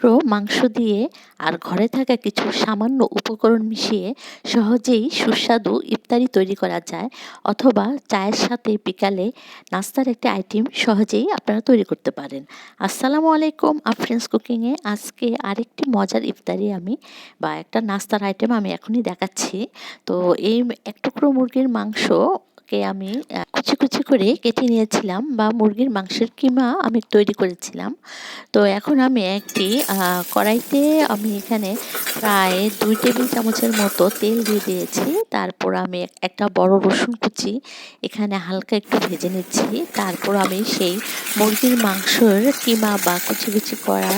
টুকরো মাংস দিয়ে আর ঘরে থাকা কিছু সামান্য উপকরণ মিশিয়ে সহজেই সুস্বাদু ইফতারি তৈরি করা যায় অথবা চায়ের সাথে বিকালে নাস্তার একটা আইটেম সহজেই আপনারা তৈরি করতে পারেন। আসসালামু আলাইকুম, আফ্রেন্স কুকিংয়ে আজকে আরেকটি মজার ইফতারি আমি বা একটা নাস্তার আইটেম আমি এখনই দেখাচ্ছি। তো এই এক টুকরো মুরগির মাংস কে আমি কুচি কুচি করে কেটে নিয়েছিলাম বা মুরগির মাংসের কিমা আমি তৈরি করেছিলাম। তো এখন আমি একটি কড়াইতে আমি এখানে প্রায় দুই টেবিল চামচের মতো তেল দিয়ে দিয়েছি। তারপর আমি একটা বড় রসুন কুচি এখানে হালকা একটু ভেজে নিচ্ছি। তারপর আমি সেই মুরগির মাংসের কিমা বা কুচি কুচি করা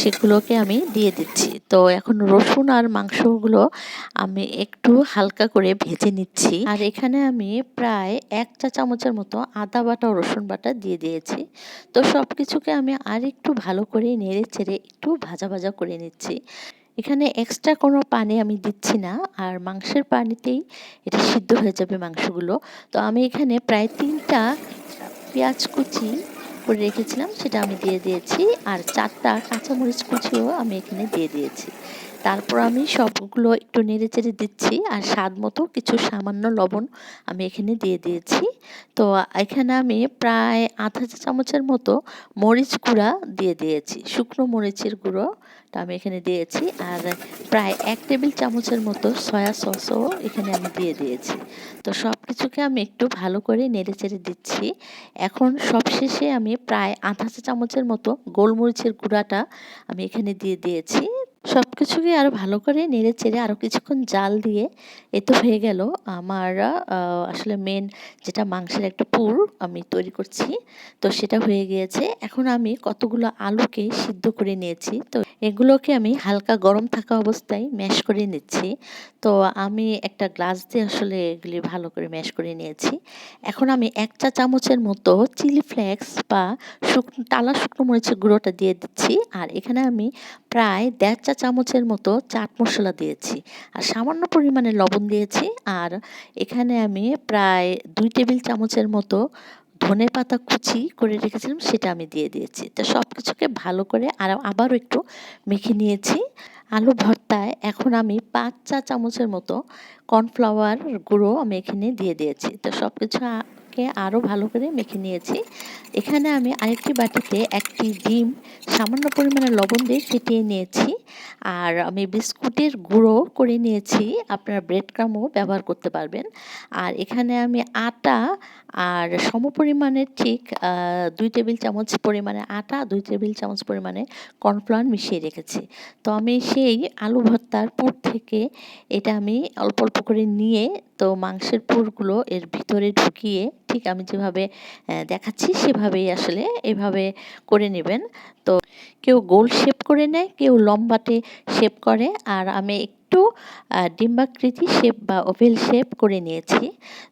সেগুলোকে আমি দিয়ে দিচ্ছি। তো এখন রসুন আর মাংসগুলো আমি একটু হালকা করে ভেজে নিচ্ছি। আর এখানে আমি প্রায় এক চা চামচের মতো আদা বাটা ও রসুন বাটা দিয়ে দিয়েছি। তো সব কিছুকে আমি আর একটু ভালো করে নেড়ে চেড়ে একটু ভাজা ভাজা করে নিচ্ছি। এখানে এক্সট্রা কোনো পানি আমি দিচ্ছি না। আর মাংসের পানিতেই এটা সিদ্ধ হয়ে যাবে মাংসগুলো। তো আমি এখানে প্রায় তিনটা পেঁয়াজ কুচি করে রেখেছিলাম, সেটা আমি দিয়ে দিয়েছি। আর চারটা কাঁচামরিচ কুচিও আমি এখানে দিয়ে দিয়েছি। তারপর আমি সবগুলো একটু নেড়ে চেড়ে দিচ্ছি, আর স্বাদ মতো কিছু সামান্য লবণ আমি এখানে দিয়ে দিয়েছি। তো এখানে আমি প্রায় আধা চা চামচের মতো মরিচ গুঁড়া দিয়ে দিয়েছি, শুকনো মরিচের গুঁড়োটা আমি এখানে দিয়েছি। আর প্রায় এক টেবিল চামচের মতো সয়া সসও এখানে আমি দিয়ে দিয়েছি। তো সব কিছুকে আমি একটু ভালো করে নেড়ে চেড়ে দিচ্ছি। এখন সবশেষে আমি প্রায় আধা চা চামচের মতো গোলমরিচের গুঁড়াটা আমি এখানে দিয়ে দিয়েছি। সব কিছুকে আরও ভালো করে নেড়ে চেড়ে আরও কিছুক্ষণ জাল দিয়ে এ তো হয়ে গেল আমার আসলে মেন যেটা মাংসের একটা পুর আমি তৈরি করছি। তো সেটা হয়ে গিয়েছে। এখন আমি কতগুলো আলুকে সিদ্ধ করে নিয়েছি। তো এগুলোকে আমি হালকা গরম থাকা অবস্থায় ম্যাশ করে নিচ্ছি। তো আমি একটা গ্লাস দিয়ে আসলে এগুলি ভালো করে ম্যাশ করে নিয়েছি। এখন আমি এক চা চামচের মতো চিলি ফ্লেক্স বা শুকনো টালা শুকনো মরিচের গুঁড়োটা দিয়ে দিচ্ছি। আর এখানে আমি প্রায় দেড় চা চামচের মতো চাট মশলা দিয়েছি। আর সামান্য পরিমাণে লবণ দিয়েছি। আর এখানে আমি প্রায় দুই টেবিল চামচের মতো ধনে পাতা কুচি করে রেখেছিলাম, সেটা আমি দিয়ে দিয়েছি। তো সব কিছুকে ভালো করে আর, আবারও একটু মেখে নিয়েছি। আলু ভর্তায় এখন আমি পাঁচ চা চামচের মতো কর্নফ্লাওয়ার গুঁড়ো আমি এখানে দিয়ে দিয়েছি। তো সব কিছু কে আরও ভালো করে মেখে নিয়েছি। এখানে আমি আরেকটি বাটিতে একটি ডিম সামান্য পরিমাণে লবণ দিয়ে ফেটিয়ে নিয়েছি। আর আমি বিস্কুটের গুঁড়ো করে নিয়েছি। আপনারা ব্রেড ক্রামও ব্যবহার করতে পারবেন। আর এখানে আমি আটা আর সম পরিমাণের ঠিক দুই টেবিল চামচ পরিমাণে আটা, দুই টেবিল চামচ পরিমাণে কর্নফ্লাওয়ার মিশিয়ে রেখেছি। তো আমি সেই আলু ভর্তার পুর থেকে এটা আমি অল্প অল্প করে নিয়ে, তো মাংসের পুরগুলো এর ভিতরে ঢুকিয়ে ঠিক আমি যেভাবে দেখাচ্ছি সেভাবেই আসলে এভাবে করে নেবেন। তো কেউ গোল শেপ করে নেয়, কেউ লম্বাটে শেপ করে। আর আমি একটু ডিম্বাকৃতি শেপ বা ওভেল শেপ করে নিয়েছি।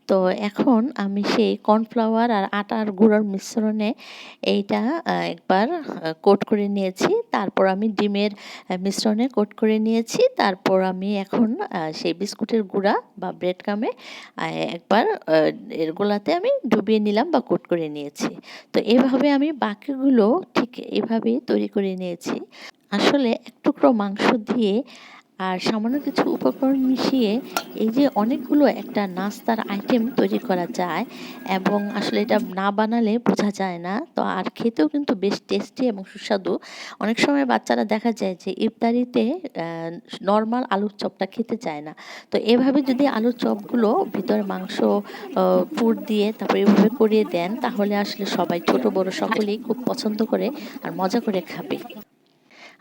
তো এখন আমি সেই কর্নফ্লাওয়ার আর আটার গুঁড়োর মিশ্রণে এইটা একবার কোট করে নিয়েছি। তারপর আমি ডিমের মিশ্রণে কোট করে নিয়েছি। তারপর আমি এখন সেই বিস্কুটের গুঁড়া বা ব্রেড কামে একবার এর গোলাতে আমি ডুবিয়ে নিলাম বা কোট করে নিয়েছি। তো এভাবে আমি বাকিগুলো ঠিক এভাবেই তৈরি করে নিয়েছি। আসলে এক টুকরো মাংস দিয়ে আর সামান্য কিছু উপকরণ মিশিয়ে এই যে অনেকগুলো একটা নাস্তার আইটেম তৈরি করা যায় এবং আসলে এটা না বানালে বোঝা যায় না। তো আর খেতেও কিন্তু বেশ টেস্টি এবং সুস্বাদু। অনেক সময় বাচ্চারা দেখা যায় যে ইফতারিতে নর্মাল আলুর চপটা খেতে চায় না। তো এভাবে যদি আলুর চপগুলো ভিতরে মাংস পুর দিয়ে তারপরে এভাবে করিয়ে দেন, তাহলে আসলে সবাই, ছোট, বড় সকলেই খুব পছন্দ করে আর মজা করে খাবে।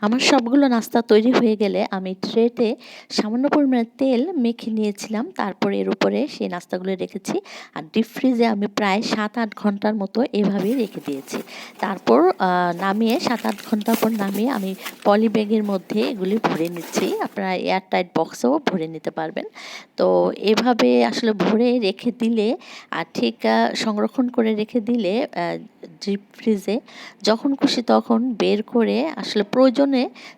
আমার সবগুলো নাস্তা তৈরি হয়ে গেলে আমি ট্রেতে সামান্য পরিমাণে তেল মেখে নিয়েছিলাম। তারপরে এর উপরে সেই নাস্তাগুলো রেখেছি। আর ডিপ ফ্রিজে আমি প্রায় সাত আট ঘণ্টার মতো এভাবেই রেখে দিয়েছি। তারপর নামিয়ে সাত আট ঘণ্টা পর নামিয়ে আমি পলি ব্যাগের মধ্যে এগুলি ভরে নিচ্ছি। আপনারা এয়ার টাইট বক্সেও ভরে নিতে পারবেন। তো এভাবে আসলে ভরে রেখে দিলে, আর ঠিক সংরক্ষণ করে রেখে দিলে ডিপ ফ্রিজে যখন খুশি তখন বের করে আসলে প্রয়োজনে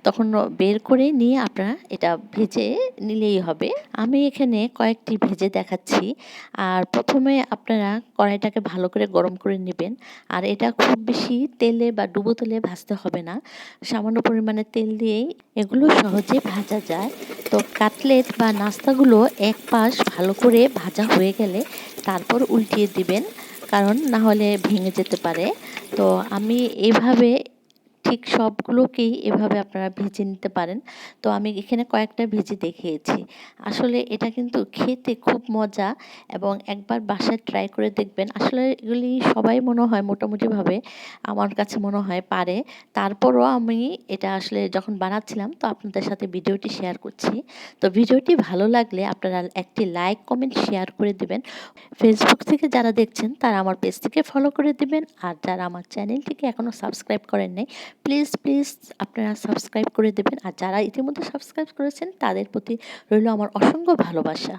তখন বের করে নিয়ে আপনারা এটা ভেজে নিলেই হবে। আমি এখানে কয়েকটি ভেজে দেখাচ্ছি। আর প্রথমে আপনারা কড়াইটাকে ভালো করে গরম করে নেবেন। আর এটা খুব বেশি তেলে বা ডুবো তেলে ভাজতে হবে না। সামান্য পরিমাণে তেল দিয়েই এগুলো সহজে ভাজা যায়। তো কাটলেট বা নাস্তাগুলো এক পাশ ভালো করে ভাজা হয়ে গেলে তারপর উল্টিয়ে দিবেন। কারণ না হলে ভেঙে যেতে পারে। তো আমি এইভাবে ঠিক সবগুলোকেই এভাবে আপনারা ভেজে নিতে পারেন। তো আমি এখানে কয়েকটা ভেজে দেখিয়েছি। আসলে এটা কিন্তু খেতে খুব মজা এবং একবার বাসায় ট্রাই করে দেখবেন। আসলে এগুলি সবাই মনে হয় মোটামুটিভাবে আমার কাছে মনে হয় পারে। তারপরও আমি এটা আসলে যখন বানাচ্ছিলাম তো আপনাদের সাথে ভিডিওটি শেয়ার করছি। তো ভিডিওটি ভালো লাগলে আপনারা একটি লাইক কমেন্ট শেয়ার করে দিবেন। ফেসবুক থেকে যারা দেখছেন তারা আমার পেজটিকে ফলো করে দিবেন। আর যারা আমার চ্যানেলটিকে এখনও সাবস্ক্রাইব করেন নাই প্লিজ প্লিজ আপনারা সাবস্ক্রাইব করে দেবেন। আর যারা ইতিমধ্যে সাবস্ক্রাইব করেছেন, তাদের প্রতি রইল আমার অসংখ্য ভালোবাসা।